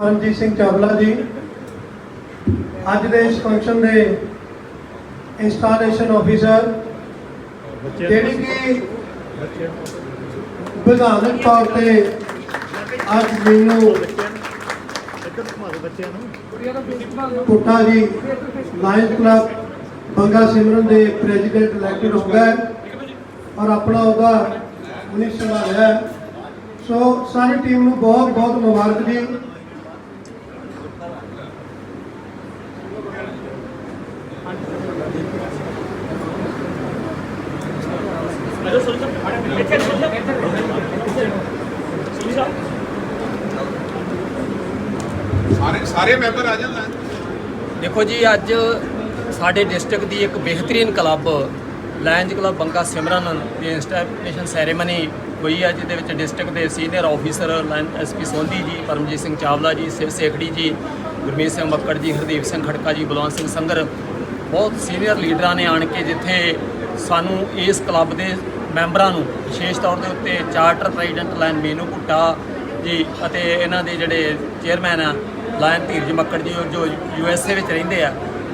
ਪਰਮਜੀਤ ਸਿੰਘ ਚਾਵਲਾ ਜੀ, ਅੱਜ ਦੇ ਇਸ ਫੰਕਸ਼ਨ ਦੇ ਇੰਸਟਾਲੇਸ਼ਨ ਆਫੀਸਰ ਜਿਹੜੀ ਕਿ ਵਿਧਾਨਕ ਤੌਰ ਤੇ ਅੱਜ ਮੈਨੂੰ ਪੁੱਟਾ ਜੀ ਲਾਇਨਸ ਕਲੱਬ ਬੰਗਾ ਸਿਮਰਨ ਦੇ ਪ੍ਰੈਜ਼ੀਡੈਂਟ ਇਲੈਕਟਡ ਹੋ ਗਏ ਔਰ ਆਪਣਾ ਉਹਦਾ ਉਹਨੇ ਸੰਭਾਲਿਆ ਸੋ ਸਾਰੀ ਟੀਮ ਨੂੰ ਬਹੁਤ ਬਹੁਤ ਮੁਬਾਰਕ ਜੀ ਸਾਰੇ ਸਾਰੇ ਮੈਂਬਰ ਆ ਜਾਣ ਦੇਖੋ ਜੀ, ਅੱਜ ਸਾਡੇ ਡਿਸਟ੍ਰਿਕਟ ਦੀ ਇੱਕ ਬਿਹਤਰੀਨ club lions club Banga Simran ਦੀ ਇੰਸਟਾਲੇਸ਼ਨ ਸੈਰੇਮਨੀ ਹੋਈ ਹੈ ਜਿਹਦੇ ਵਿੱਚ ਡਿਸਟ੍ਰਿਕਟ ਦੇ senior officer lion S P Sondhi ji, Paramjit Singh Chawla ਜੀ, ਸਿਵ ਸੇਖੜੀ ਜੀ, ਗੁਰਮੀਤ ਸਿੰਘ ਮੱਕੜ ਜੀ, ਹਰਦੀਪ ਸਿੰਘ ਖੜਕਾ ਜੀ, ਬਲਵੰਤ ਸਿੰਘ ਸੰਗਰ, ਬਹੁਤ ਸੀਨੀਅਰ ਲੀਡਰਾਂ ਨੇ ਆਣ ਕੇ ਜਿੱਥੇ ਸਾਨੂੰ ਇਸ ਕਲੱਬ ਦੇ ਮੈਂਬਰਾਂ ਨੂੰ ਵਿਸ਼ੇਸ਼ ਤੌਰ ਦੇ ਉੱਤੇ charter president lion Meenu Bhutta ji ਅਤੇ ਇਹਨਾਂ ਦੇ ਜਿਹੜੇ ਚੇਅਰਮੈਨ ਆ ਲਾਇਨ ਧੀਰਜ ਮੱਕੜ ਜੀ ਜੋ ਯੂ ਐਸ ਏ ਵਿੱਚ ਰਹਿੰਦੇ ਆ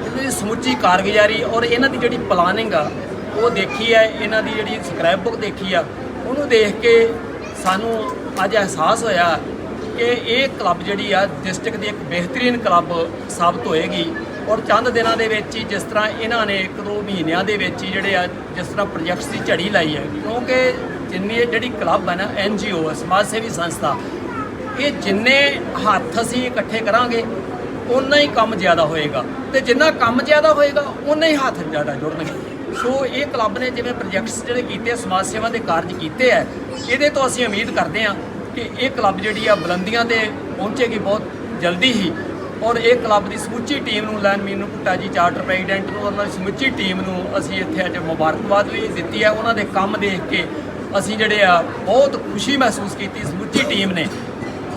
ਇਹਨਾਂ ਦੀ ਸਮੁੱਚੀ ਕਾਰਗੁਜ਼ਾਰੀ ਔਰ ਇਹਨਾਂ ਦੀ ਜਿਹੜੀ ਪਲਾਨਿੰਗ ਆ, ਉਹ ਦੇਖੀ ਹੈ, ਇਹਨਾਂ ਦੀ ਜਿਹੜੀ ਸਕ੍ਰੈਪ ਬੁੱਕ ਦੇਖੀ ਆ, ਉਹਨੂੰ ਦੇਖ ਕੇ ਸਾਨੂੰ ਅੱਜ ਅਹਿਸਾਸ ਹੋਇਆ ਕਿ ਇਹ ਕਲੱਬ ਜਿਹੜੀ ਆ ਡਿਸਟ੍ਰਿਕਟ ਦੀ ਇੱਕ ਬਿਹਤਰੀਨ ਕਲੱਬ ਸਾਬਤ ਹੋਏਗੀ ਔਰ ਚੰਦ ਦਿਨਾਂ ਦੇ ਵਿੱਚ ਹੀ ਜਿਸ ਤਰ੍ਹਾਂ ਇਹਨਾਂ ਨੇ ਇੱਕ ਦੋ ਮਹੀਨਿਆਂ ਦੇ ਵਿੱਚ ਹੀ ਜਿਹੜੇ ਆ, ਜਿਸ ਤਰ੍ਹਾਂ ਪ੍ਰੋਜੈਕਟਸ ਦੀ ਝੜੀ ਲਾਈ ਹੈ, ਕਿਉਂਕਿ ਜਿੰਨੀ ਜਿਹੜੀ ਕਲੱਬ ਹੈ ਨਾ ਐਨ ਜੀ ਓ ਸਮਾਜ ਸੇਵੀ ਸੰਸਥਾ ਇਹ ਜਿੰਨੇ ਹੱਥ ਅਸੀਂ ਇਕੱਠੇ ਕਰਾਂਗੇ ਉਨਾ ਹੀ ਕੰਮ ਜ਼ਿਆਦਾ ਹੋਏਗਾ। ਤੇ ਜਿੰਨਾ ਕੰਮ ਜ਼ਿਆਦਾ ਹੋਏਗਾ ਉਨਾ ਹੀ ਹੱਥ ਜ਼ਿਆਦਾ ਜੁੜਨਗੇ। ਸੋ ਇਹ ਕਲੱਬ ਨੇ ਜਿਵੇਂ ਪ੍ਰੋਜੈਕਟਸ ਜਿਹੜੇ ਕੀਤੇ ਸਮਾਜ ਸੇਵਾ ਦੇ ਕਾਰਜ ਕੀਤੇ ਆ, ਇਹਦੇ ਤੋਂ ਅਸੀਂ ਉਮੀਦ ਕਰਦੇ ਹਾਂ ਕਿ ਇਹ ਕਲੱਬ ਜਿਹੜੀ ਆ, ਬੁਲੰਦੀਆਂ ਤੇ ਪਹੁੰਚੇਗੀ ਬਹੁਤ ਜਲਦੀ ਹੀ। ਔਰ ਇਹ ਕਲੱਬ ਦੀ ਸਮੁੱਚੀ ਟੀਮ ਨੂੰ ਲੈਨ ਮੀਨੂ ਭੁੱਟਾ ਜੀ, ਚਾਰਟਰ ਪ੍ਰੈਜ਼ੀਡੈਂਟ ਨੂੰ, ਉਹਨਾਂ ਦੀ ਸਮੁੱਚੀ ਟੀਮ ਨੂੰ ਅਸੀਂ ਇੱਥੇ ਅੱਜ ਮੁਬਾਰਕਬਾਦ ਵੀ ਦਿੱਤੀ ਹੈ ਉਹਨਾਂ ਦੇ ਕੰਮ ਦੇਖ ਕੇ ਅਸੀਂ ਜਿਹੜੇ ਆ, ਬਹੁਤ ਖੁਸ਼ੀ ਮਹਿਸੂਸ ਕੀਤੀ ਸਮੁੱਚੀ ਟੀਮ ਨੇ।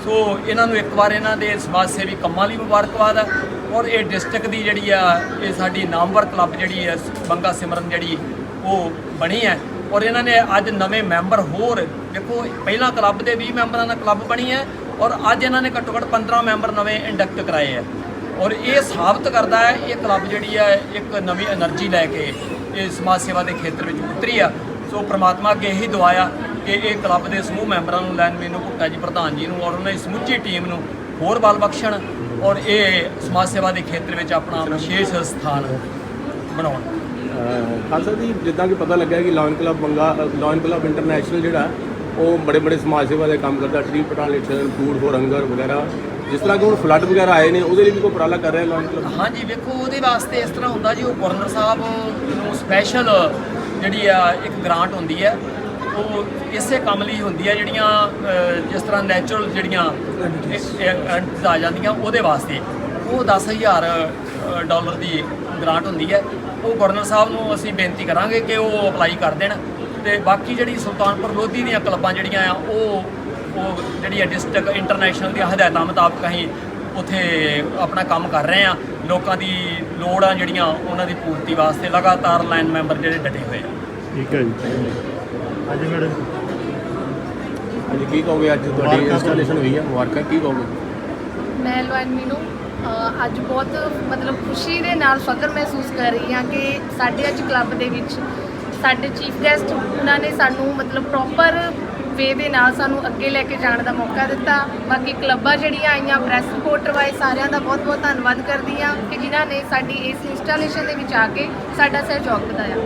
ਸੋ ਇਹਨਾਂ ਨੂੰ ਇੱਕ ਵਾਰ ਇਹਨਾਂ ਦੇ ਸਮਾਜ ਸੇਵੀ ਕੰਮਾਂ ਲਈ ਮੁਬਾਰਕਬਾਦ ਹੈ ਔਰ ਇਹ ਡਿਸਟ੍ਰਿਕਟ ਦੀ ਜਿਹੜੀ ਆ, ਇਹ ਸਾਡੀ ਨਾਮਵਰ ਕਲੱਬ ਜਿਹੜੀ ਹੈ ਬੰਗਾ ਸਿਮਰਨ ਜਿਹੜੀ, ਉਹ ਬਣੀ ਹੈ। ਔਰ ਇਹਨਾਂ ਨੇ ਅੱਜ ਨਵੇਂ ਮੈਂਬਰ ਹੋਰ, ਦੇਖੋ, ਪਹਿਲਾਂ ਕਲੱਬ ਦੇ 20 ਮੈਂਬਰਾਂ ਦਾ ਕਲੱਬ ਬਣੀ ਹੈ ਔਰ ਅੱਜ ਇਹਨਾਂ ਨੇ ਘੱਟੋ ਘੱਟ 15 ਮੈਂਬਰ ਨਵੇਂ ਇੰਡਕਟ ਕਰਾਏ ਹੈ। ਔਰ ਇਹ ਸਾਬਤ ਕਰਦਾ ਹੈ, ਇਹ ਕਲੱਬ ਜਿਹੜੀ ਹੈ ਇੱਕ ਨਵੀਂ એનર્ਜੀ ਲੈ ਕੇ ਇਹ ਸਮਾਜ ਸੇਵਾ ਦੇ ਖੇਤਰ ਵਿੱਚ ਉਤਰੀ ਆ। ਸੋ ਪ੍ਰਮਾਤਮਾ ਅੱਗੇ ਇਹੀ ਦੁਆਇਆ ਕਿ ਇਹ ਕਲੱਬ ਦੇ ਸਮੂਹ ਮੈਂਬਰਾਂ ਨੂੰ ਲੈਣ ਮੈਨੂੰ ਭੁੱਟਾ ਜੀ ਪ੍ਰਧਾਨ ਜੀ ਨੂੰ ਔਰ ਉਹਨਾਂ ਦੀ ਸਮੁੱਚੀ ਟੀਮ ਨੂੰ ਹੋਰ ਬਲ ਬਖਸ਼ਣ ਔਰ ਇਹ ਸਮਾਜ ਸੇਵਾ ਦੇ ਖੇਤਰ ਵਿੱਚ ਆਪਣਾ ਵਿਸ਼ੇਸ਼ ਸਥਾਨ ਬਣਾਉਣ। ਖਾਲਸਾ ਜੀ ਜਿੱਦਾਂ ਕਿ ਪਤਾ ਲੱਗਾ ਕਿ lion club Banga lion club international ਜਿਹੜਾ ਉਹ ਬੜੇ ਬੜੇ ਸਮਾਜ ਸੇਵਾ ਦੇ ਕੰਮ ਕਰਦਾ tree plantation food for hunger ਵਗੈਰਾ। ਜਿਸ ਤਰ੍ਹਾਂ ਕਿ ਹੁਣ ਫਲੱਡ ਵਗੈਰਾ ਆਏ ਨੇ ਉਹਦੇ ਲਈ ਵੀ ਕੋਈ ਉਪਰਾਲਾ ਕਰ ਰਿਹਾ ਲਾਇਨ ਕਲੱਬ ਹਾਂਜੀ ਵੇਖੋ ਉਹਦੇ ਵਾਸਤੇ ਇਸ ਤਰ੍ਹਾਂ ਹੁੰਦਾ ਜੀ ਉਹ ਗਵਰਨਰ ਸਾਹਿਬ ਨੂੰ ਸਪੈਸ਼ਲ ਜਿਹੜੀ ਆ ਇੱਕ ਗ੍ਰਾਂਟ ਹੁੰਦੀ ਹੈ ਉਹ ਇਸੇ ਕੰਮ ਲਈ ਹੁੰਦੀ ਹੈ ਜਿਹੜੀਆਂ ਜਿਸ ਤਰ੍ਹਾਂ ਨੈਚੁਰਲ ਜਿਹੜੀਆਂ ਐਂਟਸ ਆ ਜਾਂਦੀਆਂ ਉਹਦੇ ਵਾਸਤੇ। ਉਹ 10000 ਅ, ਡਾਲਰ ਦੀ ਗ੍ਰਾਂਟ ਹੁੰਦੀ ਹੈ। ਉਹ ਗਵਰਨਰ ਸਾਹਿਬ ਨੂੰ ਅਸੀਂ ਬੇਨਤੀ ਕਰਾਂਗੇ ਕਿ ਉਹ ਅਪਲਾਈ ਕਰ ਦੇਣ। ਤੇ ਬਾਕੀ ਜਿਹੜੀ ਸੁਲਤਾਨਪੁਰ ਲੋਧੀ ਦੀਆਂ ਕਲੱਬਾਂ ਜਿਹੜੀਆਂ ਆ ਉਹ ਉਹ ਜਿਹੜੀ ਹੈ ਡਿਸਟ੍ਰਿਕਟ ਇੰਟਰਨੈਸ਼ਨਲ ਦੀਆਂ ਹਦਾਇਤਾਂ ਮੁਤਾਬਕ ਅਸੀਂ ਉੱਥੇ ਆਪਣਾ ਕੰਮ ਕਰ ਰਹੇ ਆ ਲੋਕਾਂ ਦੀ ਲੋੜਾਂ ਜਿਹੜੀਆਂ ਉਹਨਾਂ ਦੀ ਪੂਰਤੀ ਵਾਸਤੇ ਲਗਾਤਾਰ ਲਾਈਨ ਮੈਂਬਰ ਜਿਹੜੇ ਡਟੇ ਹੋਏ ਆ। ਠੀਕ ਹੈ ਜੀ। ਹਾਂਜੀ ਮੈਡਮ ਅੱਜ ਕੀ ਕਹੋਗੇ ਅੱਜ ਤੁਹਾਡੀ ਇੰਸਟਾਲੇਸ਼ਨ ਹੋਈ ਹੈ ਮੁਬਾਰਕਾਂ ਕੀ ਕਹੋਗੇ? ਮੈਂ ਲੋਇਨਮੀ ਨੂੰ ਅ, ਅੱਜ ਬਹੁਤ ਮਤਲਬ ਖੁਸ਼ੀ ਦੇ ਨਾਲ ਫਖਰ ਮਹਿਸੂਸ ਕਰ ਰਹੀ ਹਾਂ ਕਿ ਸਾਡੇ ਅੱਜ ਕਲੱਬ ਦੇ ਵਿੱਚ ਸਾਡੇ ਚੀਫ ਗੈਸਟ ਉਹਨਾਂ ਨੇ ਸਾਨੂੰ ਮਤਲਬ ਪ੍ਰੋਪਰ ਵੇ ਦੇ ਨਾਲ ਸਾਨੂੰ ਅੱਗੇ ਲੈ ਕੇ ਜਾਣ ਦਾ ਮੌਕਾ ਦਿੱਤਾ। ਬਾਕੀ ਕਲੱਬਾਂ ਜਿਹੜੀਆਂ ਆਈਆਂ ਪ੍ਰੈਸ ਰਿਪੋਰਟਰ ਵਾਏ ਸਾਰਿਆਂ ਦਾ ਬਹੁਤ ਬਹੁਤ ਧੰਨਵਾਦ ਕਰਦੀ ਹਾਂ ਕਿ ਜਿਨ੍ਹਾਂ ਨੇ ਸਾਡੀ ਇਸ ਇੰਸਟਾਲੇਸ਼ਨ ਦੇ ਵਿੱਚ ਆ ਕੇ ਸਾਡਾ ਸਹਿਯੋਗ ਵਧਾਇਆ।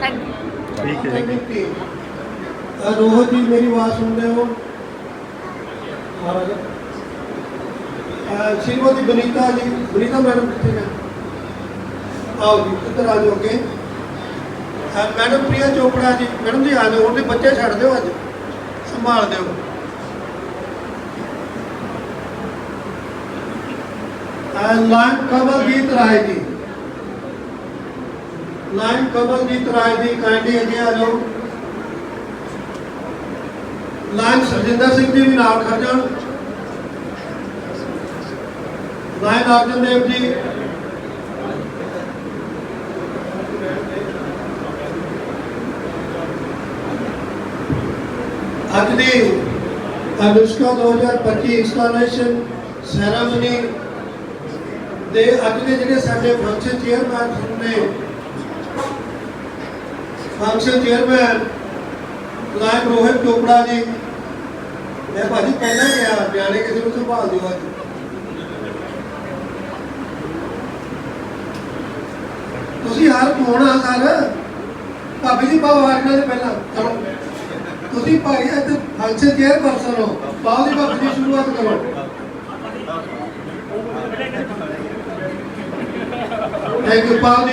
ਥੈਂਕ ਯੂ ਠੀਕ ਹੈ ਜੀ। ਅ, ਰੋਹਤ ਜੀ ਮੇਰੀ ਆਵਾਜ਼ ਸੁਣਦੇ ਹੋ? ਮਹਾਰਾਜ। ਸ਼੍ਰੀਮਤੀ ਬਨੀਤਾ ਜੀ ਬਨੀਤਾ ਮੈਡਮ ਕਿੱਥੇ ਨੇ? ਆਓ ਜੀ ਇੱਧਰ ਆ ਜਾਓ ਅੱਗੇ। ਮੈਡਮ ਪ੍ਰਿਆ ਚੋਪੜਾ ਜੀ ਮੈਡਮ ਜੀ ਆ ਜਾਓ ਉਹਦੇ ਬੱਚੇ ਛੱਡ ਦਿਓ ਅੱਜ। ਸੰਭਾਲ ਦਿਓ। ਅ, ਲਾਇਨ ਕਮਲਜੀਤ ਰਾਏ ਜੀ। ਲਾਇ ਕਮਲ ਗੀਤ ਰਾਏ ਜੀ ਕਾਇੰਡਲੀ ਅੱਗੇ ਆ ਜਾਓ ਲਾਇਨ ਸਰਜਿੰਦਰ ਸਿੰਘ ਜੀ ਵੀ ਨਾਲ ਖੜ ਜਾਣ ਲਾਇਨ ਅਰਜਨ ਦੇਵ ਜੀ ਅੱਜ ਦੀ ਅਨੁਸ਼ਕਾ 2025 ਇੰਸਟਾਲੇਸ਼ਨ ਸੈਰਾਮਨੀ ਦੇ ਅੱਜ ਦੇ ਜਿਹੜੇ ਸਾਡੇ ਫੰਕਸ਼ਨ ਚੇਅਰਮੈਨ ਨੇ function chairman lion Rohit Chopra ji ਮੈਂ ਭਾਜੀ ਕਹਿਣਾ ਗਿਆ ਨਿਆਣੇ ਕਿਸੇ ਨੂੰ ਸੰਭਾਲ ਦਿਓ ਅੱਜ। ਤੁਸੀਂ ਹਰ ਹੋਣਾ ਸਰ? ਭਾਬੀ ਜੀ ਪਾਓ ਵਾਰਨਾ ਦੇ ਪਹਿਲਾਂ, ਚਲੋ। ਤੁਸੀਂ ਭਾਈ ਇੱਥੇ ਫੰਕਸ਼ਨ ਚੇਅਰ ਪਰਸਨ ਹੋ, ਪਾਓ ਦੀ ਭਾਬੀ ਦੀ ਸ਼ੁਰੂਆਤ ਕਰੋ। ਥੈਂਕ ਯੂ ਪਾਓ ਦੀ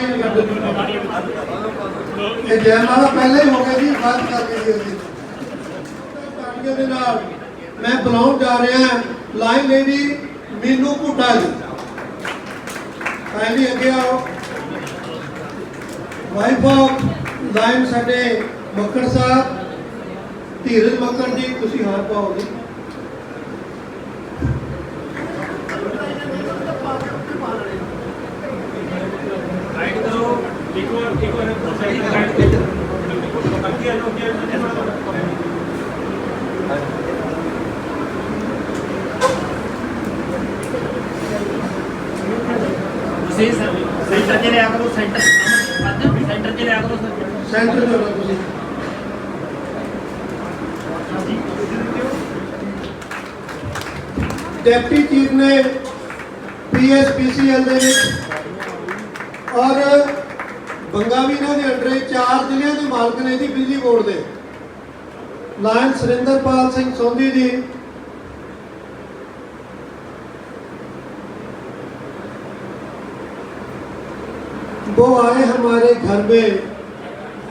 ਇਹ ਜੈਮਾਲਾ ਪਹਿਲਾਂ ਹੀ ਹੋ ਗਿਆ ਜੀ ਬਾਤ ਕਰ ਲਈ ਸੀ ਅਸੀਂ ਦੇ ਨਾਲ। ਮੈਂ ਬੁਲਾਉਣ ਜਾ ਰਿਹਾ ਲਾਈਨ ਲੇਡੀ ਮੀਨੂ ਭੁੱਟਾ ਜੀ ਕਾਇੰਡਲੀ ਅੱਗੇ ਆਓ ਵਾਈਫ ਆਫ ਲਾਈਨ ਸਾਡੇ ਮੱਕੜ ਸਾਹਿਬ ਧੀਰਜ ਮੱਕੜ ਜੀ ਤੁਸੀਂ ਹਾਰ ਪਾਓ ਜੀ ਤੁਸੀਂ ਸੈਂਟਰ ਲਿਆ ਕਰੋ ਸੈਂਟਰ ਸੈਂਟਰ 'ਚ ਲਿਆ ਕਰੋ ਸੈਂਟਰ ਤੋਂ ਤੁਸੀਂ। ਡਿਪਟੀ ਚੀਫ ਨੇ ਪੀਐਸਪੀਸੀਐਲ ਦੇ ਵਿੱਚ ਔਰ ਬੰਗਾਵੀਨਾ ਦੇ ਅੰਡਰ ਚਾਰ ਜ਼ਿਲ੍ਹਿਆਂ ਦੇ ਮਾਲਕ ਨੇ ਜੀ ਬਿਜਲੀ ਬੋਰਡ ਦੇ। ਲਾਇਨ ਸੁਰਿੰਦਰਪਾਲ ਸਿੰਘ ਸੋਂਧੀ ਜੀ वो आए हमारे घर में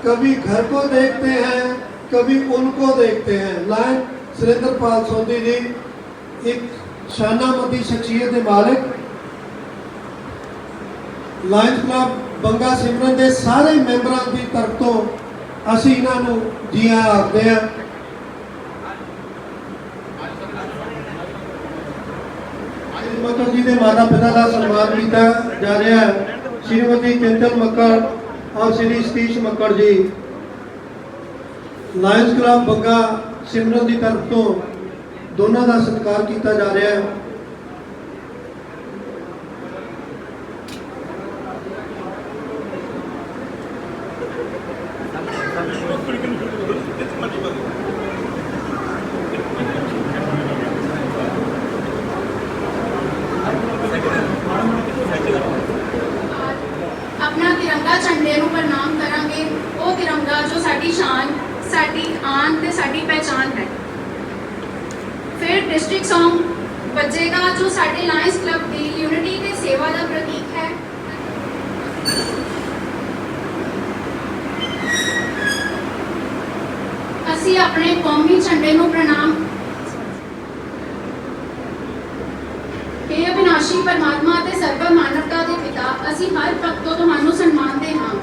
कभी घर को देखते हैं कभी उनको देखते हैं लायन सुरेंद्र पाल सोंधी जी एक शानामती शख्सियत के मालिक ਲਾਇਨਸ ਕਲੱਬ ਬੰਗਾ ਸਿਮਰਨ ਦੇ ਸਾਰੇ ਮੈਂਬਰਾਂ ਦੀ ਤਰਫ ਤੋਂ ਅਸੀਂ ਇਹਨਾਂ ਨੂੰ ਜੀ ਆਇਆਂ ਆਖਦੇ ਹਾਂ ਅੱਜ ਮੱਕੜ ਜੀ ਦੇ ਮਾਤਾ ਪਿਤਾ ਦਾ ਸਨਮਾਨ ਕੀਤਾ ਜਾ ਰਿਹਾ ਹੈ ਸ਼੍ਰੀਮਤੀ ਚੰਚਲ ਮੱਕੜ ਔਰ ਸ਼੍ਰੀ ਸਤੀਸ਼ ਮੱਕੜ ਜੀ ਲਾਇਨਸ ਕਲੱਬ ਬੱਗਾ ਸਿਮਰਨ ਦੀ ਤਰਫ ਤੋਂ ਦੋਨਾਂ ਦਾ ਸਤਿਕਾਰ ਕੀਤਾ ਜਾ ਰਿਹਾ ਹੈ ਆਪਣਾ ਤਿਰੰਗਾ ਝੰਡੇ ਨੂੰ ਪ੍ਰਣਾਮ ਕਰਾਂਗੇ ਉਹ ਤਿਰੰਗਾ ਜੋ ਸਾਡੀ ਸ਼ਾਨ ਸਾਡੀ ਆਨ ਤੇ ਸਾਡੀ ਪਹਿਚਾਨ ਹੈ ਫਿਰ ਡਿਸਟ੍ਰਿਕਟ Song ਵੱਜੇਗਾ ਜੋ ਸਾਡੇ ਲਾਇਨਸ ਕਲੱਬ ਦੀ ਯੂਨਿਟੀ ਤੇ ਸੇਵਾ ਦਾ ਪ੍ਰਤੀਕ ਹੈ ਅਸੀਂ ਆਪਣੇ ਕੌਮੀ ਝੰਡੇ ਨੂੰ ਪ੍ਰਣਾਮ हे ਅਵਿਨਾਸ਼ੀ ਪਰਮਾਤਮਾ ਅਤੇ ਸਰਵ ਮਾਨਵਤਾ ਦੇ ਪਿਤਾ ਅਸੀਂ ਹਰ ਪੱਖ ਤੋਂ ਤੁਹਾਨੂੰ ਸਨਮਾਨਦੇ ਹਾਂ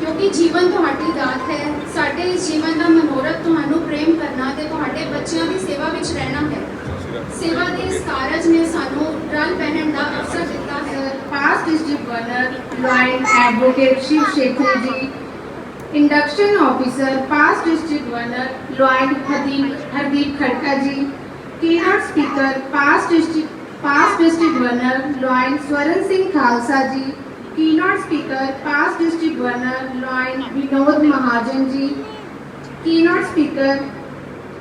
ਕਿਉਂਕਿ ਜੀਵਨ ਤੁਹਾਡੀ ਦਾਤ ਹੈ ਸਾਡੇ ਇਸ ਜੀਵਨ ਦਾ ਮਨੋਰਥ ਤੁਹਾਨੂੰ ਪ੍ਰੇਮ ਕਰਨਾ ਤੇ ਤੁਹਾਡੇ ਬੱਚਿਆਂ ਦੀ ਸੇਵਾ ਵਿੱਚ ਰਹਿਣਾ ਹੈ ਸੇਵਾ ਦੇ ਇਸ ਕਾਰਜ ਨੇ ਸਾਨੂੰ ਰਲ ਪਹਿਨਣ ਦਾ ਅਵਸਰ ਦਿੱਤਾ ਹੈ past district governor, Lion Advocate Shiv Shetty ji, induction officer, past district governor, Lion Hardeep, Hardeep Khadka ji, keynote speaker, past district, past district governor, Lion Swaran Singh Khalsa ji, keynote speaker, past district governor, Lion Vinod Mahajan ji, keynote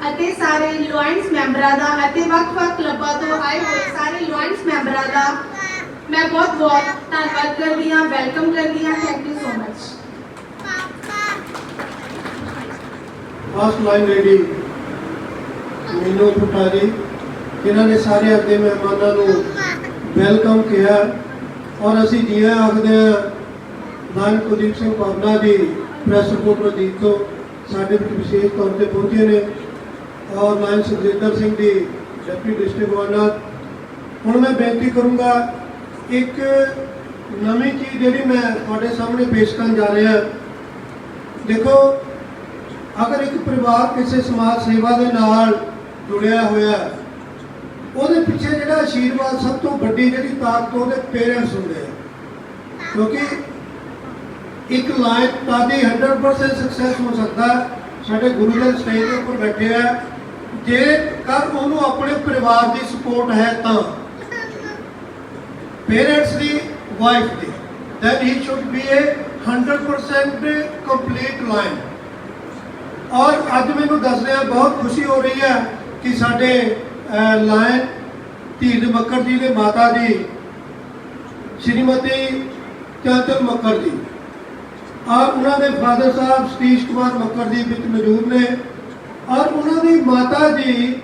ਅਤੇ ਸਾਰੇ lions ਮੈਂਬਰਾਂ ਦਾ ਅਤੇ ਵੱਖ-ਵੱਖ ਕਲੱਬਾਂ ਤੋਂ ਆਏ ਹੋਏ ਸਾਰੇ ਲਾਇਨਸ ਮੈਂਬਰਾਂ ਦਾ ਮੈਂ ਬਹੁਤ ਬਹੁਤ ਧੰਨਵਾਦ ਕਰਦੀ ਹਾਂ ਵੈਲਕਮ ਕਰਦੀ ਹਾਂ thank you so much first line lady Meenu Bhutta ਜਿਨ੍ਹਾਂ ਨੇ ਸਾਰੇ ਅੱਗੇ ਮਹਿਮਾਨਾਂ ਨੂੰ ਵੈਲਕਮ ਕਿਹਾ ਔਰ ਅਸੀਂ ਜੀ ਆਖਦੇ ਹਾਂ ਨਾਨ ਕੁਲਦੀਪ ਸਿੰਘ ਭਾਵਨਾ ਜੀ ਪ੍ਰੈਸ ਰਿਪੋਰਟਰ ਜੀ ਤੋਂ ਸਾਡੇ ਵਿੱਚ ਵਿਸ਼ੇਸ਼ ਤੌਰ ਤੇ ਪਹੁੰਚੇ ਨੇ। ਔਰ ਨਾਇਨ ਸੁਖਜਿੰਦਰ ਸਿੰਘ ਜੀ ਡਿਪਟੀ ਡਿਸਟ੍ਰਿਕਟ ਗਵਰਨਰ। ਹੁਣ ਮੈਂ ਬੇਨਤੀ ਕਰੂੰਗਾ, ਇੱਕ ਨਵੀਂ ਚੀਜ਼ ਜਿਹੜੀ ਮੈਂ ਤੁਹਾਡੇ ਸਾਹਮਣੇ ਪੇਸ਼ ਕਰਨ ਜਾ ਰਿਹਾ। ਦੇਖੋ, ਅਗਰ ਇੱਕ ਪਰਿਵਾਰ ਕਿਸੇ ਸਮਾਜ ਸੇਵਾ ਦੇ ਨਾਲ ਜੁੜਿਆ ਹੋਇਆ ਉਹਦੇ ਪਿੱਛੇ ਜਿਹੜਾ ਆਸ਼ੀਰਵਾਦ ਸਭ ਤੋਂ ਵੱਡੀ ਜਿਹੜੀ ਤਾਕਤ ਉਹਦੇ ਪੇਰੈਂਟਸ ਹੁੰਦੇ ਆ। ਕਿਉਂਕਿ ਇੱਕ ਲਾਇਕ ਤਾਦੀ 100% ਸਕਸੈਸ ਹੋ ਸਕਦਾ। ਸਾਡੇ ਗੁਰੂ ਦੇ ਸਟੇਜ ਦੇ ਉੱਪਰ ਬੈਠੇ ਆ। ਜੇ ਕਰ ਉਹਨੂੰ ਆਪਣੇ ਪਰਿਵਾਰ ਦੀ ਸਪੋਰਟ ਹੈ ਤਾਂ ਪੇਰੈਂਟਸ ਦੀ ਵਾਈਫ ਦੀ that he should be a 100% complete lion. ਔਰ ਅੱਜ ਮੈਨੂੰ ਦੱਸਦਿਆਂ ਬਹੁਤ ਖੁਸ਼ੀ ਹੋ ਰਹੀ ਹੈ ਕਿ ਸਾਡੇ ਲਾਇਨ ਧੀਰ ਮੱਕਰ ਜੀ ਦੇ ਮਾਤਾ ਜੀ ਸ਼੍ਰੀਮਤੀ ਚੰਚਲ ਮੱਕਰ ਜੀ। ਔਰ ਉਹਨਾਂ ਦੇ ਫਾਦਰ ਸਾਹਿਬ ਸਤੀਸ਼ ਕੁਮਾਰ ਮੱਕਰ ਜੀ ਵਿੱਚ ਮੌਜੂਦ ਨੇ। ਔਰ ਉਹਨਾਂ ਦੀ ਮਾਤਾ ਜੀ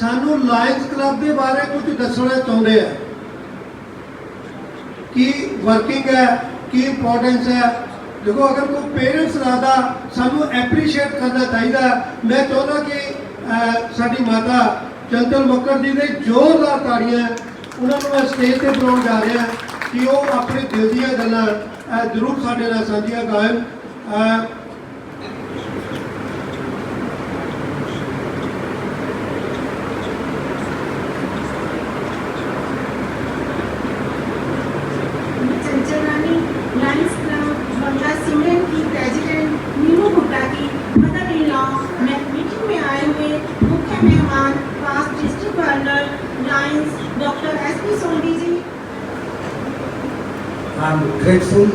ਸਾਨੂੰ ਲਾਇਨਸ ਕਲੱਬ ਦੇ ਬਾਰੇ ਕੁਝ ਦੱਸਣਾ ਚਾਹੁੰਦੇ ਆ। ਕੀ ਵਰਕਿੰਗ ਹੈ, ਕੀ ਇੰਪੋਰਟੈਂਸ ਹੈ। ਦੇਖੋ, ਅਗਰ ਕੋਈ ਪੇਰੈਂਟਸ ਰਾਦਾ ਸਾਨੂੰ ਐਪਰੀਸ਼ੀਏਟ ਕਰਨਾ ਚਾਹੀਦਾ ਮੈਂ ਚਾਹੁੰਦਾ ਕਿ ਸਾਡੀ ਮਾਤਾ ਚੰਚਲ ਮੱਕੜ ਜੀ ਦੇ ਜ਼ੋਰਦਾਰ ਤਾੜੀਆਂ ਉਹਨਾਂ ਨੂੰ ਮੈਂ ਸਟੇਜ ਤੇ ਬੁਲਾਉਣ ਜਾ ਰਿਹਾ ਕਿ ਉਹ ਆਪਣੇ ਦਿਲ ਦੀਆਂ ਗੱਲਾਂ ਜ਼ਰੂਰ ਸਾਡੇ ਨਾਲ ਸਾਂਝੀਆਂ ਕਰਨ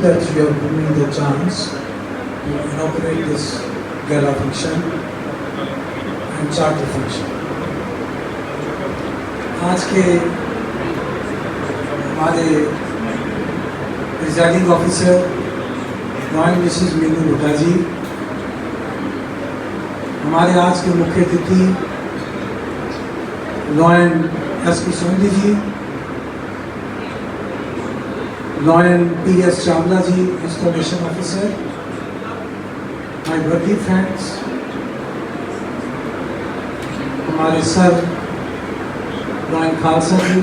that you have given me the chance to inaugurate this gala function and charter function. आज के हमारे presiding officer royal Mrs Meenu Bhutta ji हमारे आज के मुख्य अतिथि lion S P Sondhi ji lion P S Chawla ji installation officer my worthy friends हमारे sir lion Khalsa ji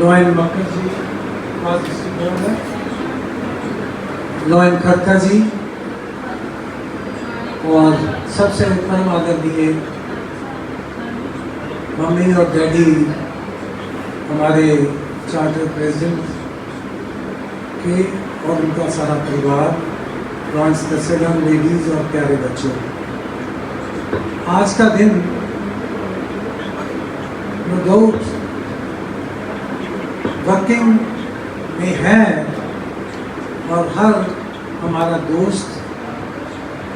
lion Makkar ji lion Khadka ji और सबसे परम आदर दिए मम्मी और डैडी, हमारे चार्टर प्रेसिडेंट के और उनका सारा परिवार लॉन्स दसेगम लेडीज़ और प्यारे बच्चों। आज का दिन डाउट वर्किंग में है और हर हमारा दोस्त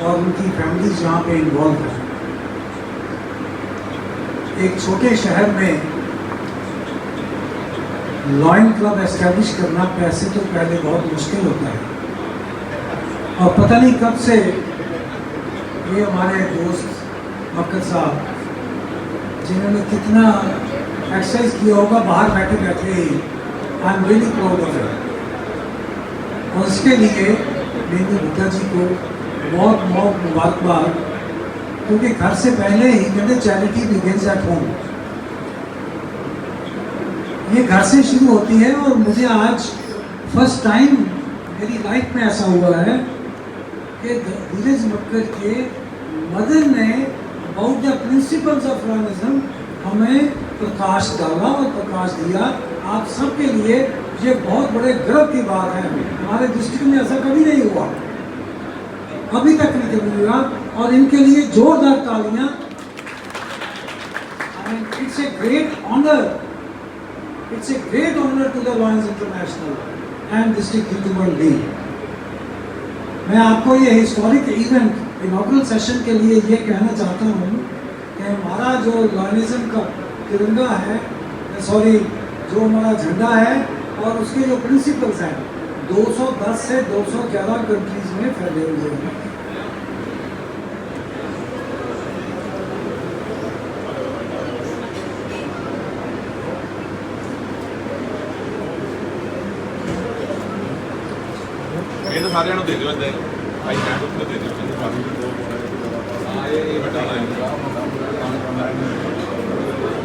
और उनकी फैमिली जहाँ पे इन्वॉल्व है। एक छोटे शहर में लॉयन क्लब एस्टेब्लिश करना पैसे तो पहले बहुत मुश्किल होता है। और पता नहीं कब से ये हमारे दोस्त मक्कर साहब, जिन्होंने कितना एक्सरसाइज किया होगा, बाहर बैठे बैठे ही। I am really proud of it और इसके लिए मेनू गुप्ता जी को बहुत बहुत मुबारकबाद, क्योंकि घर से पहले ही कहते चैरिटी बिगिंस एट होम ये घर से शुरू होती है और मुझे आज फ़र्स्ट टाइम मेरी लाइफ में ऐसा हुआ है कि धीरज मक्कर के मदर ने about the principles of royalism हमें प्रकाश डाला और प्रकाश दिया। आप सबके लिए ये बहुत बड़े गर्व की बात है। हमारे डिस्ट्रिक्ट में ऐसा कभी नहीं हुआ। अभी तक नहीं कभी हुआ और इनके लिए जोरदार तालियाँ। It's a great honour It's a great honor to the Lions International and District Youth League. मैं आपको ये हिस्टोरिक इवेंट इनॉग्रल सेशन के लिए ये कहना चाहता हूँ कि हमारा जो लॉयनिज्म का तिरंगा है सॉरी जो हमारा झंडा है और उसके जो प्रिंसिपल्स हैं 210 से 211 कंट्रीज़ में फैले हुए हैं ਸਾਰਿਆਂ ਨੂੰ ਦੇ ਦਿਓ ਇੱਦਾਂ ਭਾਈ ਮੈਂ ਉੱਥੇ ਦੇ ਦਿਓ। ਮੈਨੂੰ ਪਾ ਇਹ ਵੱਡਾ ਲਾਈਨ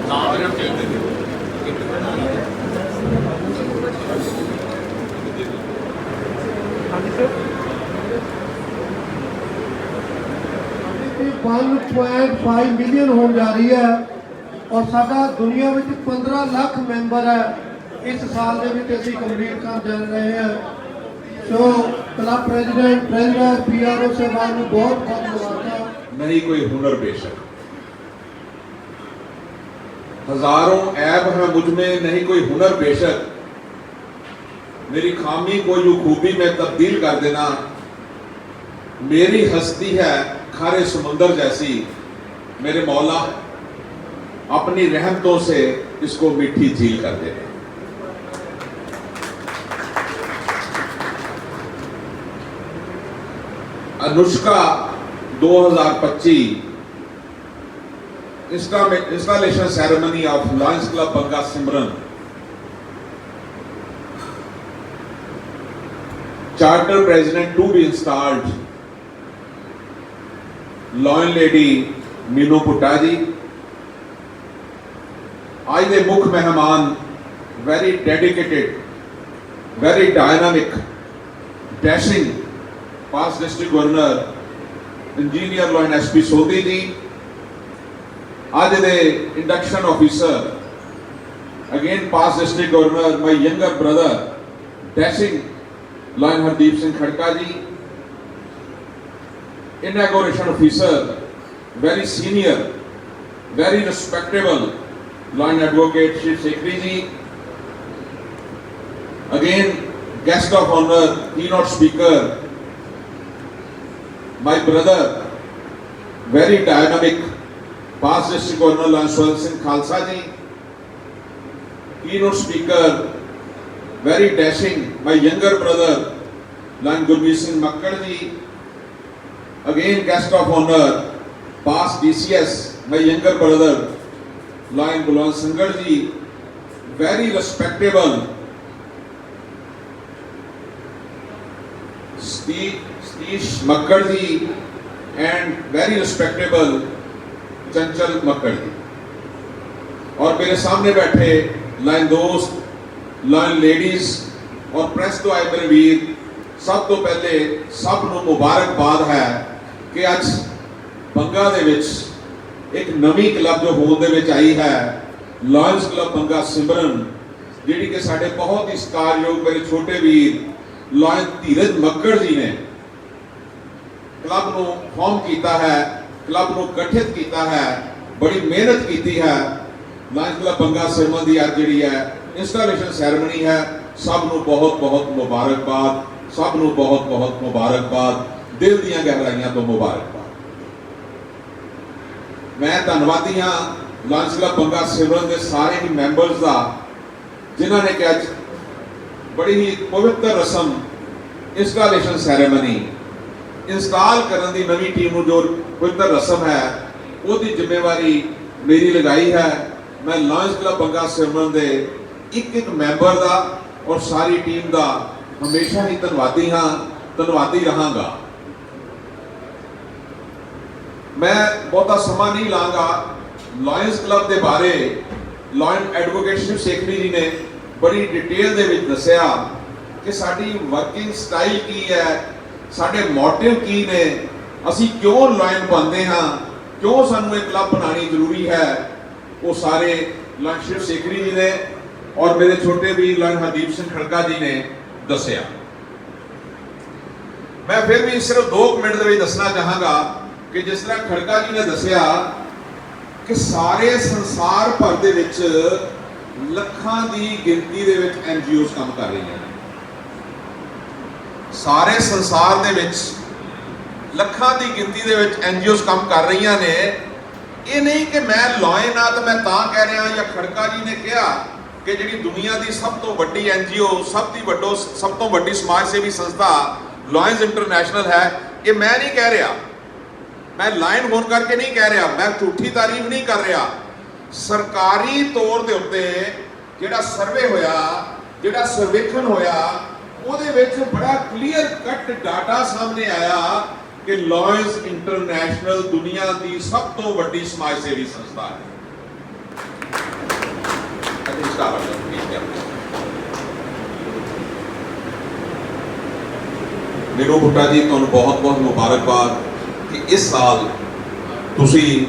ਨਾਮ ਇਹਨਾਂ ਨੂੰ ਦੇ ਦਿਓ ਇਹ 1.5 ਮਿਲੀਅਨ ਹੋਣ ਜਾ ਰਹੀ ਹੈ ਔਰ ਸਾਡਾ ਦੁਨੀਆ ਵਿੱਚ 15 ਲੱਖ ਮੈਂਬਰ ਹੈ। ਇਸ ਸਾਲ ਦੇ ਵਿੱਚ ਅਸੀਂ ਕੰਪਲੀਟ ਕਰ ਜਾ ਰਹੇ ਹਾਂ। So club president president PRO से मैं बहुत बहुत धन्यवाद नहीं कोई हुनर बेशक हज़ारों ऐब है, मुझमें नहीं कोई हुनर बेशक मेरी खामी को जो खूबी में तब्दील कर देना, मेरी हस्ती है खारे समुंदर जैसी। मेरे मौला अपनी रहमतों से इसको मीठी झील कर देना। Anushka 2025 installation ceremony of lions club Banga Simran charter president to be installed lion lady Meenu Putta ji आज के मुख्य मेहमान very dedicated very dynamic dashing past district governor engineer lion S Sodhi ਜੀ ਅੱਜ ਦੇ induction officer again past district governor my younger brother dashing lion Hardeep Singh Khadka ji inauguration officer very senior very respectable line advocate Shri Sekhri ji again guest of honor keynote speaker my brother, very dynamic, past district governor Lanswal Singh Khalsa ji, keynote speaker, very dashing, my younger brother, Lan Gurmeet Singh Makkad ji, again guest of honor, past DCS, my younger brother, Lion Bulwan Sangar ji, very respectable, Steve Satish Makkad ji and very respectable Chanchal Makkad ji. और मेरे सामने बैठे line दोस्त line ladies और press ਤੋਂ ਆਏ ਮੇਰੇ ਵੀਰ ਸਭ ਤੋਂ ਪਹਿਲੇ ਸਭ ਨੂੰ ਮੁਬਾਰਕਬਾਦ ਹੈ ਕਿ ਅੱਜ ਬੰਗਾ ਦੇ ਵਿੱਚ ਇੱਕ ਨਵੀਂ ਕਲੱਬ ਜੋ ਹੋਂਦ ਦੇ ਵਿੱਚ ਆਈ ਹੈ ਲਾਇਨਸ ਕਲੱਬ ਬੰਗਾ ਸਿਮਰਨ ਜਿਹੜੀ ਕਿ ਸਾਡੇ ਬਹੁਤ ਹੀ ਸਤਿਕਾਰਯੋਗ ਮੇਰੇ ਛੋਟੇ ਵੀਰ ਲਾਇਨ ਧੀਰਜ ਮੱਕੜ ਜੀ ਨੇ ਕਲੱਬ ਨੂੰ ਫਾਰਮ ਕੀਤਾ ਹੈ, ਕਲੱਬ ਨੂੰ ਗਠਿਤ ਕੀਤਾ ਹੈ, ਬੜੀ ਮਿਹਨਤ ਕੀਤੀ ਹੈ। ਲਾਇਨਸ ਕਲੱਬ ਬੰਗਾ ਸਿਮਰਨ ਦੀ ਅੱਜ ਜਿਹੜੀ ਹੈ ਇੰਸਟਾਲੇਸ਼ਨ ਸੈਰੇਮਨੀ ਹੈ। ਸਭ ਨੂੰ ਬਹੁਤ ਬਹੁਤ ਮੁਬਾਰਕਬਾਦ, ਸਭ ਨੂੰ ਬਹੁਤ ਬਹੁਤ ਮੁਬਾਰਕਬਾਦ। ਦਿਲ ਦੀਆਂ ਗਹਿਰਾਈਆਂ ਤੋਂ ਮੁਬਾਰਕਬਾਦ। ਮੈਂ ਧੰਨਵਾਦੀ ਹਾਂ ਲਾਇਨਸ ਕਲੱਬ ਬੰਗਾ ਸਿਮਰਨ ਦੇ ਸਾਰੇ ਹੀ ਮੈਂਬਰਸ ਦਾ, ਜਿਨ੍ਹਾਂ ਨੇ ਕਿ ਅੱਜ ਬੜੀ ਹੀ ਪਵਿੱਤਰ ਰਸਮ ਇੰਸਟਾਲੇਸ਼ਨ ਸੈਰੇਮਨੀ ਇੰਸਟਾਲ ਕਰਨ ਦੀ ਨਵੀਂ ਟੀਮ ਨੂੰ ਜੋ ਪਵਿੱਤਰ ਰਸਮ ਹੈ, ਉਹਦੀ ਜ਼ਿੰਮੇਵਾਰੀ ਮੇਰੀ ਲਗਾਈ ਹੈ। ਮੈਂ ਲਾਂਚ ਕਲੱਬ ਬੰਗਾ ਸਿਮਰਨ ਦੇ ਇੱਕ ਇੱਕ ਮੈਂਬਰ ਦਾ ਔਰ ਸਾਰੀ ਟੀਮ ਦਾ ਹਮੇਸ਼ਾ ਹੀ ਧੰਨਵਾਦੀ ਹਾਂ, ਧੰਨਵਾਦੀ ਰਹਾਂਗਾ। ਮੈਂ ਬਹੁਤਾ ਸਮਾਂ ਨਹੀਂ ਲਾਂਗਾ ਲਾਇਨਸ ਕਲੱਬ ਦੇ ਬਾਰੇ। ਲਾਇਨ ਐਡਵੋਕੇਟ ਸ਼ਿਵ ਸੇਖਰੀ ਜੀ ਨੇ ਬੜੀ ਡਿਟੇਲ ਦੇ ਵਿੱਚ ਦੱਸਿਆ ਕਿ ਸਾਡੀ ਵਰਕਿੰਗ ਸਟਾਈਲ ਕੀ ਹੈ ਸਾਡੇ ਮੋਟਿਵ ਕੀ ਨੇ, ਅਸੀਂ ਕਿਉਂ ਲਾਇਨ ਪਾਉਂਦੇ ਹਾਂ? ਕਿਉਂ ਸਾਨੂੰ ਇਹ ਕਲੱਬ ਬਣਾਉਣੀ ਜ਼ਰੂਰੀ ਹੈ? ਉਹ ਸਾਰੇ ਲਾਇਨ ਸ਼ਿਵ ਸੇਖਰੀ ਜੀ ਨੇ ਔਰ ਮੇਰੇ ਛੋਟੇ ਵੀਰ ਲਾਇਨ ਹਰਦੀਪ ਸਿੰਘ ਖੜਕਾ ਜੀ ਨੇ ਦੱਸਿਆ। ਮੈਂ ਫਿਰ ਵੀ ਸਿਰਫ 2 ਮਿੰਟ ਦੇ ਵਿੱਚ ਦੱਸਣਾ ਚਾਹਾਂਗਾ ਕਿ ਜਿਸ ਤਰ੍ਹਾਂ ਖੜਕਾ ਜੀ ਨੇ ਦੱਸਿਆ ਕਿ ਸਾਰੇ ਸੰਸਾਰ ਭਰ ਦੇ ਵਿੱਚ ਲੱਖਾਂ ਦੀ ਗਿਣਤੀ ਦੇ ਵਿੱਚ ਐਨਜੀਓਜ਼ ਕੰਮ ਕਰ ਰਹੀਆਂ ਸਾਰੇ ਸੰਸਾਰ ਦੇ ਵਿੱਚ ਲੱਖਾਂ ਦੀ ਗਿਣਤੀ ਦੇ ਵਿੱਚ ਐਨਜੀਓਜ਼ ਕੰਮ ਕਰ ਰਹੀਆਂ ਨੇ। ਇਹ ਨਹੀਂ ਕਿ ਮੈਂ ਲਾਇਨ ਆ ਤਾਂ ਮੈਂ ਤਾਂ ਕਹਿ ਰਿਹਾ ਜਾਂ ਖੜਕਾ ਜੀ ਨੇ ਕਿਹਾ ਕਿ ਜਿਹੜੀ ਦੁਨੀਆ ਦੀ ਸਭ ਤੋਂ ਵੱਡੀ ਐਨਜੀਓ ਸਭ ਦੀ ਵੱਡੋ ਸਭ ਤੋਂ ਵੱਡੀ ਸਮਾਜ ਸੇਵੀ ਸੰਸਥਾ ਲਾਇਨਸ ਇੰਟਰਨੈਸ਼ਨਲ ਹੈ, ਇਹ ਮੈਂ ਨਹੀਂ ਕਹਿ ਰਿਹਾ। ਮੈਂ ਲਾਇਨ ਹੋਣ ਕਰਕੇ ਨਹੀਂ ਕਹਿ ਰਿਹਾ, ਮੈਂ ਝੂਠੀ ਤਾਰੀਫ ਨਹੀਂ ਕਰ ਰਿਹਾ। ਸਰਕਾਰੀ ਤੌਰ ਦੇ ਉੱਤੇ ਜਿਹੜਾ ਸਰਵੇ ਹੋਇਆ, ਜਿਹੜਾ ਸਰਵੇਖਣ ਹੋਇਆ ਉਹਦੇ ਵਿੱਚ ਬੜਾ ਕਲੀਅਰ ਕੱਟ ਡਾਟਾ ਸਾਹਮਣੇ ਆਇਆ ਕਿ ਲਾਇਨਸ ਇੰਟਰਨੈਸ਼ਨਲ ਦੁਨੀਆ ਦੀ ਸਭ ਤੋਂ ਵੱਡੀ ਸਮਾਜ ਸੇਵੀ ਸੰਸਥਾ ਹੈ। ਅਤੇ ਭੁੱਟਾ ਜੀ, ਤੁਹਾਨੂੰ ਬਹੁਤ ਬਹੁਤ ਮੁਬਾਰਕਬਾਦ ਕਿ ਇਸ ਸਾਲ ਤੁਸੀਂ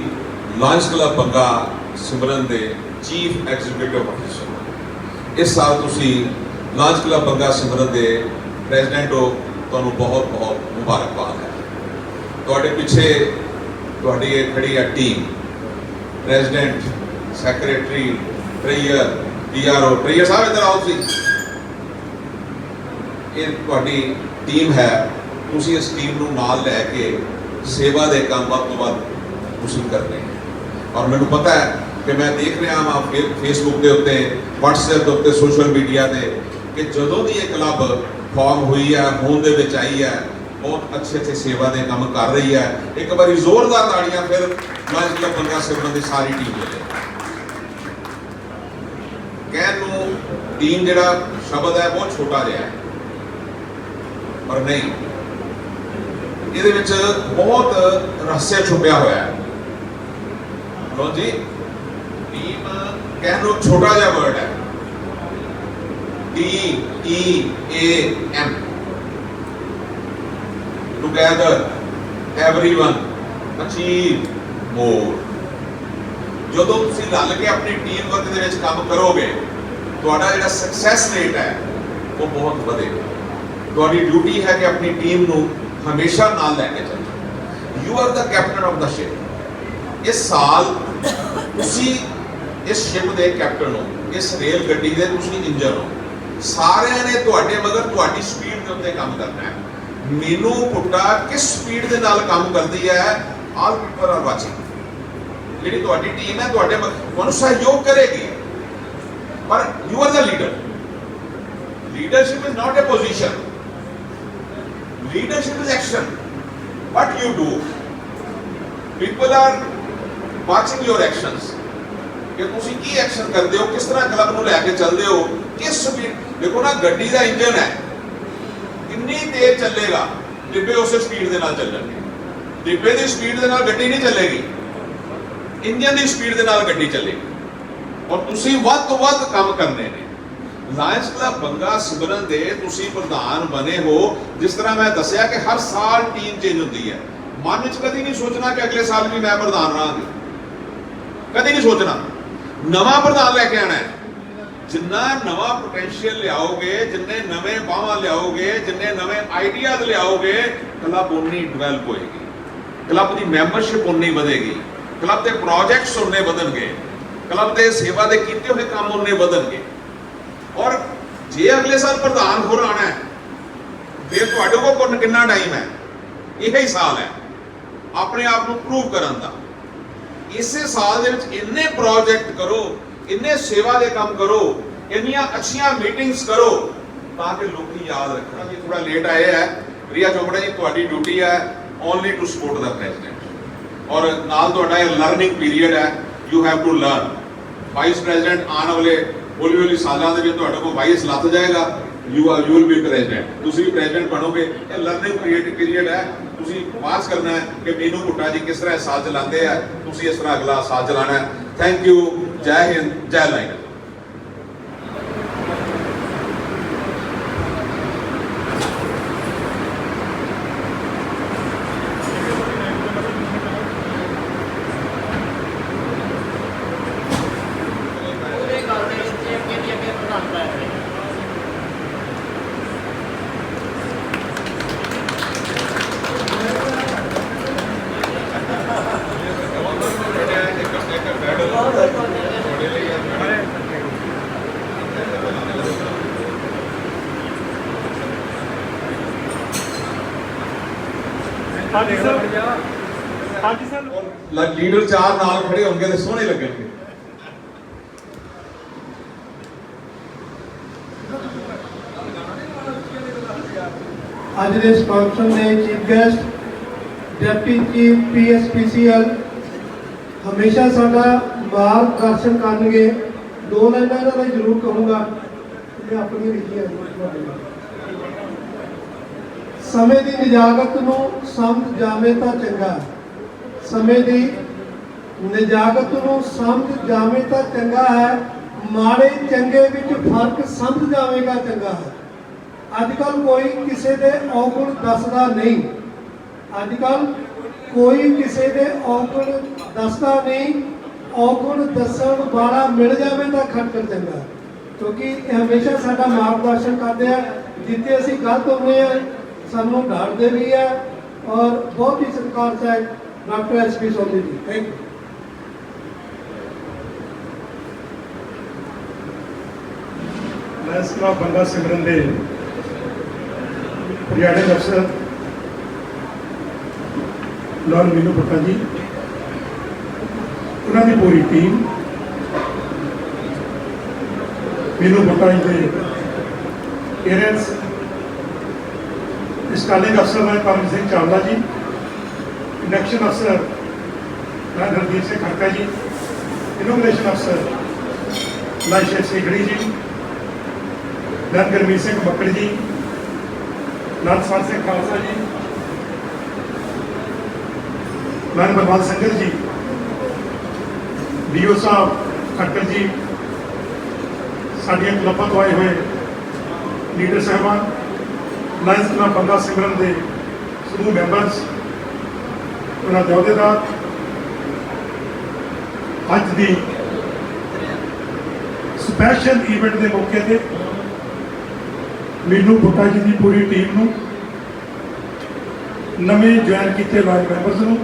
ਲਾਇੰਸ ਕਲੱਬ ਬੰਗਾ ਸਿਮਰਨ ਦੇ ਚੀਫ ਐਗਜ਼ੀਕਿਊਟਿਵ ਅਫੀਸਰ ਇਸ ਸਾਲ ਤੁਸੀਂ ਲਾਇਨਸ ਕਲੱਬ ਬੰਗਾ ਸਿਮਰਨ ਦੇ ਪ੍ਰੈਜ਼ੀਡੈਂਟ ਹੋ, ਤੁਹਾਨੂੰ ਬਹੁਤ ਬਹੁਤ ਮੁਬਾਰਕਬਾਦ ਹੈ। ਤੁਹਾਡੇ ਪਿੱਛੇ ਤੁਹਾਡੀ ਇਹ ਖੜੀ ਹੈ team president secretary treasurer PRO treasurer ਸਾਹਿਬ ਇੱਧਰ ਆਓ ਤੁਸੀਂ। ਇਹ ਤੁਹਾਡੀ ਟੀਮ ਹੈ, ਤੁਸੀਂ ਇਸ ਟੀਮ ਨੂੰ ਨਾਲ ਲੈ ਕੇ ਸੇਵਾ ਦੇ ਕੰਮ ਵੱਧ ਤੋਂ ਵੱਧ ਤੁਸੀਂ ਕਰਨੇ ਹੈ। ਔਰ ਮੈਨੂੰ ਪਤਾ ਹੈ ਕਿ ਮੈਂ ਦੇਖ ਰਿਹਾ ਹਾਂ ਫੇਸਬੁੱਕ ਦੇ ਉੱਤੇ, WhatsApp ਦੇ ਉੱਤੇ ਸੋਸ਼ਲ ਮੀਡੀਆ ਤੇ ਕਿ ਜਦੋਂ ਦੀ ਇਹ ਕਲੱਬ ਫਾਰਮ ਹੋਈ ਹੈ ਹੋਂਦ ਦੇ ਵਿੱਚ ਆਈ ਹੈ, ਬਹੁਤ ਅੱਛੇ ਅੱਛੇ ਸੇਵਾ ਦੇ ਕੰਮ ਕਰ ਰਹੀ ਹੈ, ਇੱਕ ਵਾਰੀ ਜ਼ੋਰਦਾਰ ਤਾੜੀਆਂ ਫਿਰ ਲਾਇਨਸ ਬੰਗਾ ਸਿਮਰਨ ਦੀ ਸਾਰੀ ਟੀਮ ਦੇ ਲਈ। ਕਹਿਣ ਨੂੰ ਟੀਮ ਜਿਹੜਾ ਸ਼ਬਦ ਹੈ, ਬਹੁਤ ਛੋਟਾ ਜਿਹਾ ਹੈ। ਪਰ ਨਹੀਂ, ਇਹਦੇ ਵਿੱਚ ਬਹੁਤ ਰਹੱਸ ਛੁਪਿਆ ਹੋਇਆ ਹੈ। ਲੋ ਜੀ ਟੀਮ ਕਹਿਣ ਨੂੰ ਛੋਟਾ ਜਿਹਾ ਵਰਡ ਹੈ। D E A, M. Together, everyone, achieve more. ਜਦੋਂ ਤੁਸੀਂ ਰਲ ਕੇ ਆਪਣੀ ਟੀਮ ਵਰਕ ਦੇ ਵਿੱਚ ਕੰਮ ਕਰੋਗੇ, ਤੁਹਾਡਾ ਜਿਹੜਾ ਸਕਸੈਸ ਰੇਟ ਹੈ, ਉਹ ਬਹੁਤ ਵਧੇਗਾ। ਤੁਹਾਡੀ ਡਿਊਟੀ ਹੈ ਕਿ ਆਪਣੀ ਟੀਮ ਨੂੰ ਹਮੇਸ਼ਾ ਨਾਲ ਲੈ ਕੇ ਚੱਲੋ। You are the captain of the ship ਇਸ ਸਾਲ ਤੁਸੀਂ ਇਸ ਸ਼ਿਪ ਦੇ ਕੈਪਟਨ ਹੋ। ਇਸ ਰੇਲ ਗੱਡੀ ਦੇ ਤੁਸੀਂ ਇੰਜਨ ਹੋ। ਸਾਰਿਆਂ ਨੇ ਤੁਹਾਡੇ ਮਗਰ ਤੁਹਾਡੀ ਸਪੀਡ ਦੇ ਉੱਤੇ ਕੰਮ ਕਰਨਾ ਹੈ। ਮੀਨੂ ਪੁੱਟਾ ਕਿਸ ਸਪੀਡ ਦੇ ਨਾਲ ਕੰਮ ਕਰਦੀ ਹੈ ਆਲ ਪੀਪਲ ਆਰ ਵਾਚਿੰਗ ਜਿਹੜੀ ਤੁਹਾਡੀ ਟੀਮ ਹੈ, ਤੁਹਾਡੇ ਮਗਰ ਤੁਹਾਨੂੰ ਸਹਿਯੋਗ ਕਰੇਗੀ। ਪਰ you are the leader leadership is not a position. Leadership is action. What you do, people are watching your actions. ਕਿ ਤੁਸੀਂ ਕੀ ਐਕਸ਼ਨ ਕਰਦੇ ਹੋ, ਕਿਸ ਤਰ੍ਹਾਂ ਕਲੱਬ ਨੂੰ ਲੈ ਕੇ ਚੱਲਦੇ ਹੋ, ਕਿਸ ਸਪੀਡ ਦੇਖੋ ਨਾ, ਗੱਡੀ ਦਾ ਇੰਜਨ ਹੈ। ਕਿੰਨੀ ਤੇਜ਼ ਚੱਲੇਗਾ, ਡਿੱਬੇ ਉਸੇ ਸਪੀਡ ਦੇ ਨਾਲ ਚੱਲਣਗੇ। ਡਿੱਬੇ ਦੀ ਸਪੀਡ ਦੇ ਨਾਲ ਗੱਡੀ ਨਹੀਂ ਚੱਲੇਗੀ। ਇੰਜਨ ਦੀ ਸਪੀਡ ਦੇ ਨਾਲ ਗੱਡੀ ਚੱਲੇਗੀ। ਔਰ ਤੁਸੀਂ ਵੱਧ ਤੋਂ ਵੱਧ ਕੰਮ ਕਰਨੇ ਨੇ। ਲਾਇਨਸ ਕਲੱਬ ਬੰਗਾ ਸਿਮਰਨ ਦੇ ਤੁਸੀਂ ਪ੍ਰਧਾਨ ਬਣੇ ਹੋ। ਜਿਸ ਤਰ੍ਹਾਂ ਮੈਂ ਦੱਸਿਆ ਕਿ ਹਰ ਸਾਲ ਟੀਮ ਚੇਂਜ ਹੁੰਦੀ ਹੈ। ਮਨ ਵਿੱਚ ਕਦੀ ਨਹੀਂ ਸੋਚਣਾ ਕਿ ਅਗਲੇ ਸਾਲ ਵੀ ਮੈਂ ਪ੍ਰਧਾਨ ਰਹਾਂਗੀ। ਕਦੀ ਨਹੀਂ ਸੋਚਣਾ। ਨਵਾਂ ਪ੍ਰਧਾਨ ਲੈ ਕੇ ਆਣਾ ਹੈ। ਜਿੰਨਾ ਨਵਾਂ ਪੋਟੈਂਸ਼ੀਅਲ ਲਿਆਓਗੇ, ਜਿੰਨੇ ਨਵੇਂ ਬਾਹਾਂ ਲਿਆਓਗੇ, ਜਿੰਨੇ ਨਵੇਂ ਆਈਡੀਆਜ਼ ਲਿਆਓਗੇ ਕਲੱਬ ਉਨੀ ਡਿਵੈਲਪ ਹੋਏਗੀ। ਕਲੱਬ ਦੀ ਮੈਂਬਰਸ਼ਿਪ ਉਨੀ ਵਧੇਗੀ। ਕਲੱਬ ਦੇ ਪ੍ਰੋਜੈਕਟਸ ਉਨੇ ਵਧਣਗੇ। ਕਲੱਬ ਦੇ ਸੇਵਾ ਦੇ ਕੀਤੇ ਹੋਏ ਕੰਮ ਉਨੇ ਵਧਣਗੇ। ਔਰ ਜੇ ਅਗਲੇ ਸਾਲ ਪ੍ਰਧਾਨ ਹੋਰ ਆਣਾ ਹੈ, ਫਿਰ ਤੁਹਾਡੇ ਕੋਲ ਕੋਲ ਕਿੰਨਾ ਟਾਈਮ ਹੈ? ਇਹ ਹੀ ਸਾਲ ਹੈ। ਆਪਣੇ ਆਪ ਨੂੰ ਪ੍ਰੂਵ ਕਰਨ ਦਾ। ਇਸੇ ਸਾਲ ਦੇ ਵਿੱਚ ਇੰਨੇ ਪ੍ਰੋਜੈਕਟ ਕਰੋ ਇੰਨੇ ਸੇਵਾ ਦੇ ਕੰਮ ਕਰੋ, ਇੰਨੀਆਂ ਅੱਛੀਆਂ ਮੀਟਿੰਗਸ ਕਰੋ, ਤਾਂ ਕਿ ਲੋਕੀ ਯਾਦ ਰੱਖਣ। ਜੀ ਥੋੜਾ ਲੇਟ ਆਏ ਹੈ ਰੀਆ ਚੋਪੜਾ ਜੀ, ਤੁਹਾਡੀ ਡਿਊਟੀ ਹੈ only to support the president ਔਰ ਨਾਲ ਤੁਹਾਡਾ ਇਹ ਲਰਨਿੰਗ ਪੀਰੀਅਡ ਹੈ you have to learn vice president ਆਉਣ ਵਾਲੇ ਹੌਲੀ ਹੌਲੀ ਸਾਲਾਂ ਦੇ ਵਿੱਚ ਤੁਹਾਡੇ ਕੋਲ ਵਾਈਸ ਲੱਥ ਜਾਏਗਾ। You are you will be president ਤੁਸੀਂ ਵੀ ਪ੍ਰੈਜ਼ੀਡੈਂਟ ਬਣੋਗੇ। ਇਹ ਲਰਨਿੰਗ ਪੀਰੀਅਡ ਪੀਰੀਅਡ ਹੈ ਤੁਸੀਂ ਪਾਸ ਕਰਨਾ ਹੈ ਕਿ ਮੀਨੂ ਭੁੱਟਾ ਜੀ ਕਿਸ ਤਰ੍ਹਾਂ ਇਹ ਸਾਲ ਚਲਾਉਂਦੇ ਆ। ਤੁਸੀਂ ਇਸ ਤਰ੍ਹਾਂ ਅਗਲਾ ਸਾਲ ਚਲਾਣਾ ਹੈ। ਥੈਂਕ ਯੂ ਜੈ ਹਿੰਦ ਜੈ ਲਾਈਨ ਹਾਂਜੀ ਸਰ। ਹਾਂਜੀ ਸਰ। ਲੀਡਰ ਚਾਰ ਨਾਲ ਖੜੇ ਹੋਣਗੇ ਤੇ ਸੋਹਣੇ ਲੱਗਣਗੇ। ਅੱਜ ਦੇ ਫੰਕਸ਼ਨ ਦੇ chief guest deputy chief PSPCL ਹਮੇਸ਼ਾ ਸਾਡਾ ਮਾਰਗਦਰਸ਼ਨ ਕਰਨਗੇ। ਦੋ ਲਾਈਨਾਂ ਇਹਨਾਂ ਦਾ ਜ਼ਰੂਰ ਕਹੂੰਗਾ। ਇਹ ਆਪਣੀ ਲਿਖੀ ਹੈ। ਤੁਹਾਡੇ ਨਾਲ ਸਮੇਂ ਦੀ ਨਿਜਾਗਤ ਨੂੰ ਸਮਝ ਜਾਵੇ ਤਾਂ ਚੰਗਾ। ਸਮੇਂ ਦੀ ਨਿਜਾਗਤ ਨੂੰ ਸਮਝ ਜਾਵੇ ਤਾਂ ਚੰਗਾ ਹੈ। ਮਾੜੇ ਚੰਗੇ ਵਿੱਚ ਫ਼ਰਕ ਸਮਝ ਜਾਵੇਗਾ ਚੰਗਾ ਹੈ। ਅੱਜ ਕੱਲ ਕੋਈ ਕਿਸੇ ਦੇ ਔਗੁਣ ਦੱਸਦਾ ਨਹੀਂ। ਅੱਜ ਕੱਲ ਕੋਈ ਕਿਸੇ ਦੇ ਔਗੁਣ ਦੱਸਦਾ ਨਹੀਂ। ਔਗੁਣ ਦੱਸਣ ਵਾਲਾ ਮਿਲ ਜਾਵੇ ਤਾਂ ਖਟਕਰ ਚੰਗਾ। ਕਿਉਂਕਿ ਹਮੇਸ਼ਾ ਸਾਡਾ ਮਾਰਗਦਰਸ਼ਨ ਕਰਦੇ ਆ। ਜਿੱਥੇ ਅਸੀਂ ਗਲਤ ਹੁੰਦੇ ਆ ਸਾਨੂੰ ਡਾਂਟਦੇ ਵੀ ਆ ਔਰ ਬਹੁਤ ਹੀ ਸਤਿਕਾਰਯੋਗ doctor S P Soni ji. Thank you lions club Banga Simran ਦੇ ਹਰਿਆਣੇ ਅਫਸਰ ਲਾਲ ਮੀਨੂ ਭੱਟਾ ਜੀ, ਉਹਨਾਂ ਦੀ ਪੂਰੀ ਟੀਮ ਮੀਨੂ ਭੱਟਾ ਜੀ ਦੇ ਪੇਰੈਂਟਸ ਸਟਾਲਿੰਗ ਅਫਸਰ ਨੇ ਪਰਮਜੀਤ ਸਿੰਘ ਚਾਵਲਾ ਜੀ ਇਲੈਕਸ਼ਨ ਅਫਸਰ ਮੈਂ ਹਰਦੀਪ ਸਿੰਘ ਖੜਕਾ ਜੀ ਇਨੋਗ੍ਰੇਸ਼ਨ ਅਫਸਰ ਲਾਇਸ਼ੇ ਸੇਖੜੀ ਜੀ ਨਰ ਗੁਰਮੀਤ ਸਿੰਘ ਮੱਕੜ ਜੀ ਨਰਸਵਾਰ ਸਿੰਘ ਖਾਲਸਾ ਜੀ ਮਨ ਬਲਵੰਤ ਸੰਗਤ ਜੀ ਡੀਓ ਸਾਹਿਬ ਖੱਟਰ ਜੀ ਸਾਡੀਆਂ ਕਲੱਬਾਂ ਤੋਂ ਆਏ ਹੋਏ ਲੀਡਰ ਸਾਹਿਬਾਨ ਲਾਇਨਸ ਕਲੱਬ ਸਿਮਰਨ ਦੇ ਸਮੂਹ ਮੈਂਬਰਸ ਉਹਨਾਂ ਦੇ ਅਹੁਦੇਦਾਰ ਅੱਜ ਦੀ ਸਪੈਸ਼ਲ ਇਵੈਂਟ ਦੇ ਮੌਕੇ ਤੇ ਮੀਨੂ ਬੁੱਟਾ ਜੀ ਦੀ ਪੂਰੀ ਟੀਮ ਨੂੰ ਨਵੇਂ ਜੁਆਇਨ ਕੀਤੇ ਲਾਇਨ ਮੈਂਬਰਸ ਨੂੰ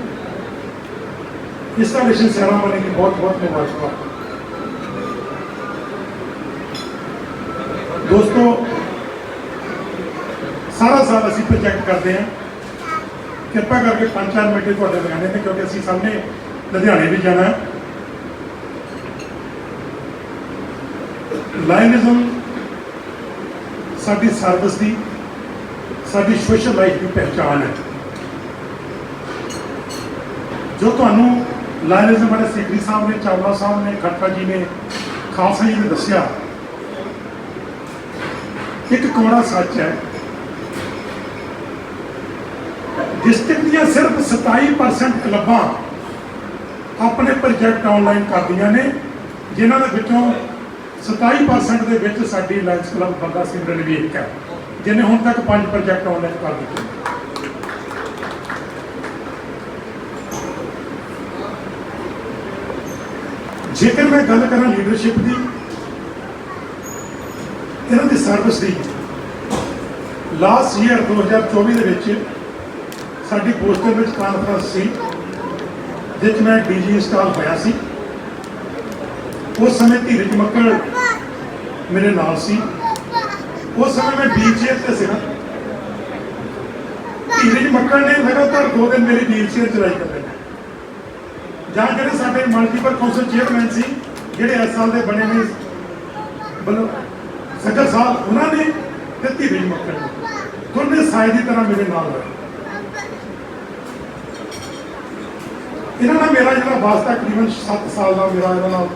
ਇੰਸਟਾਲੇਸ਼ਨ ਸੈਰਾਮਨੀ ਦੀ ਬਹੁਤ ਬਹੁਤ ਮੁਬਾਰਕਾਂ ਦੋਸਤੋ ਸਾਰਾ ਸਾਲ ਅਸੀਂ ਪ੍ਰੋਜੈਕਟ ਕਰਦੇ ਹਾਂ। ਕਿਰਪਾ ਕਰਕੇ 5-4 ਮਿੰਟ ਤੁਹਾਡੇ ਲਗਾਣੇ ਤੇ, ਕਿਉਂਕਿ ਅਸੀਂ ਸਾਹਮਣੇ ਲੁਧਿਆਣੇ ਵੀ ਜਾਣਾ ਲਾਇਨਿਜ਼ਮ ਸਾਡੀ ਸਰਵਿਸ ਦੀ, ਸਾਡੀ ਸੋਸ਼ਲ ਲਾਈਫ ਦੀ ਪਹਿਚਾਣ ਹੈ। ਜੋ ਤੁਹਾਨੂੰ ਲਾਇਨਿਜ਼ਮ ਬਾਰੇ ਸਿੱਖੀ ਸਾਹਿਬ ਨੇ, ਚਾਵਲਾ ਸਾਹਿਬ ਨੇ ਖੱਟਾ ਜੀ ਨੇ, ਖਾਲਸਾ ਜੀ ਨੇ ਦੱਸਿਆ, ਇੱਕ ਕੋੜਾ ਸੱਚ ਹੈ ਡਿਸਟ੍ਰਿਕਟ ਦੀਆਂ ਸਿਰਫ 27% ਕਲੱਬਾਂ ਆਪਣੇ ਪ੍ਰੋਜੈਕਟ ਆਨਲਾਈਨ ਕਰਦੀਆਂ ਨੇ, ਜਿਨ੍ਹਾਂ ਦੇ ਵਿੱਚੋਂ 27% ਦੇ ਵਿੱਚ ਸਾਡੀ ਲਾਇੰਸ ਕਲੱਬ ਬੰਦਾ ਸਿਮਰਨ ਵੀ ਇੱਕ ਹੈ, ਜਿਹਨੇ ਹੁਣ ਤੱਕ ਪੰਜ ਪ੍ਰੋਜੈਕਟ ਆਨਲਾਈਨ ਕਰ ਦਿੱਤੇ ਜੇਕਰ ਮੈਂ ਗੱਲ ਕਰਾਂ ਲੀਡਰਸ਼ਿਪ ਦੀ, ਇਹਨਾਂ ਦੀ ਸਰਵਿਸ ਦੀ ਲਾਸਟ ਈਅਰ 2024 ਦੇ ਵਿੱਚ ਸਾਡੀ ਪੋਸਟਰ ਵਿੱਚ ਕਾਨਫਰੰਸ ਸੀ ਜਿਸ 'ਚ ਮੈਂ ਡੀਜੀ ਇੰਸਟਾਲ ਹੋਇਆ ਸੀ। ਉਸ ਸਮੇਂ ਧੀਰਜ ਮੱਕੜ ਮੇਰੇ ਨਾਲ ਸੀ। ਉਸ ਸਮੇਂ ਮੈਂ ਡੀਲ ਤੇ ਸੀ ਨਾ। ਧੀਰਜ ਮੱਕੜ ਨੇ ਲਗਾਤਾਰ ਦੋ ਦਿਨ ਮੇਰੀ ਡੀਲ ਚੇਅਰ ਚਲਾਈ ਕਰਦੇ ਜਾਂ ਜਿਹੜੇ ਸਾਡੇ ਮਲਟੀਪਲ ਕੌਂਸਲ ਚੇਅਰਮੈਨ ਸੀ, ਜਿਹੜੇ ਇਸ ਸਾਲ ਦੇ ਬਣੇ ਨੇ, ਮਤਲਬ ਸੱਜਰ ਸਾਹਿਬ, ਉਹਨਾਂ ਨੇ ਤੇ ਧੀਰਜ ਮੱਕੜ ਨੇ ਦੋਨੇ ਸਾਏ ਦੀ ਤਰ੍ਹਾਂ ਮੇਰੇ ਨਾਲ ਰਹੇ। ਇਹਨਾਂ ਨਾਲ ਮੇਰਾ ਜਿਹੜਾ ਵਾਸਤਾ ਤਕਰੀਬਨ 7 ਸਾਲ ਦਾ ਮੇਰਾ ਇਹਨਾਂ ਨਾਲ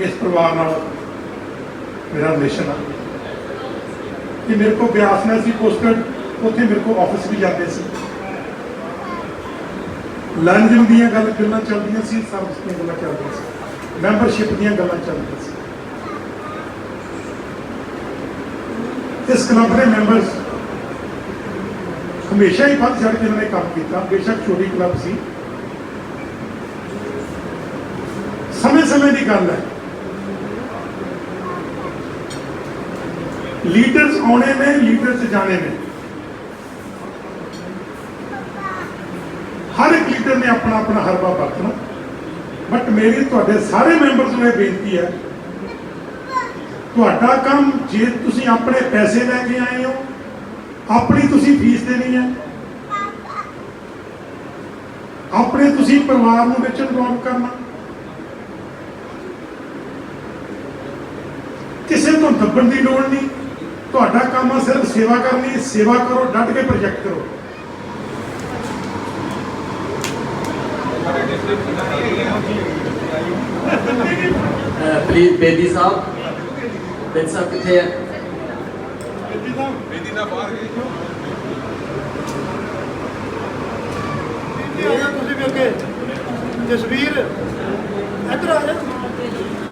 ਇਸ ਪਰਿਵਾਰ ਨਾਲ ਮੇਰਾ ਰਿਲੇਸ਼ਨ ਆ। ਕਿ ਮੇਰੇ ਕੋ ਬਿਆਸ ਨਾਲ ਸੀ ਪੋਸਟਡ ਉੱਥੇ ਮੇਰੇ ਕੋ ਆਫਿਸ ਵੀ ਜਾਂਦੇ ਸੀ। ਲੰਡਨ ਦੀਆਂ ਗੱਲ ਗੱਲਾਂ ਚੱਲਦੀਆਂ ਸੀ ਸਰਵਿਸ ਦੀਆਂ ਗੱਲਾਂ ਚੱਲਦੀਆਂ ਸੀ। ਮੈਂਬਰਸ਼ਿਪ ਦੀਆਂ ਗੱਲਾਂ ਚੱਲਦੀਆਂ ਸੀ। ਇਸ ਕਲੱਬ ਦੇ ਮੈਂਬਰਸ ਹਮੇਸ਼ਾ ਹੀ ਵੱਧ ਚੜ ਕੇ ਇਹਨਾਂ ਨੇ ਕੰਮ ਕੀਤਾ। ਬੇਸ਼ੱਕ ਛੋਟੀ ਕਲੱਬ ਸੀ। ਸਮੇਂ ਦੀ ਗੱਲ ਹੈ। ਲੀਡਰਸ ਆਉਣੇ ਨੇ ਲੀਡਰਸ ਜਾਣੇ ਨੇ। ਹਰ ਇੱਕ ਲੀਡਰ ਨੇ ਆਪਣਾ ਆਪਣਾ ਹਰਬਾ ਵਰਤਣਾ। ਬਟ ਮੇਰੀ ਤੁਹਾਡੇ ਸਾਰੇ ਮੈਂਬਰਸ ਨੂੰ ਇਹ ਬੇਨਤੀ ਹੈ, ਤੁਹਾਡਾ ਕੰਮ ਜੇ ਤੁਸੀਂ ਆਪਣੇ ਪੈਸੇ ਲੈ ਕੇ ਆਏ ਹੋ, ਆਪਣੀ ਤੁਸੀਂ ਫੀਸ ਦੇਣੀ ਹੈ। ਆਪਣੇ ਤੁਸੀਂ ਪਰਿਵਾਰ ਨੂੰ ਵਿੱਚ ਇਨਵੋਲਵ ਕਰਨਾ। ਕਿਸੇ ਤੋਂ ਦੱਬਣ ਦੀ ਲੋੜ ਨਹੀਂ। ਤੁਹਾਡਾ ਕੰਮ ਆ ਸਿਰਫ ਸੇਵਾ ਕਰਨੀ ਸੇਵਾ ਕਰੋ ਡਟ ਕੇ ਪ੍ਰੋਜੈਕਟ ਕਰੋ। ਪਲੀਜ਼ ਬੇਦੀ ਸਾਹਿਬ। ਬੇਦੀ ਸਾਹਿਬ ਕਿੱਥੇ ਹੈ ਬੇਦੀ ਨਾ ਬਾਹਰ ਗਈ ਤੁਸੀਂ ਵੀ ਅੱਗੇ। ਜਸਵੀਰ ਇੱਧਰ ਆ ਜਾ।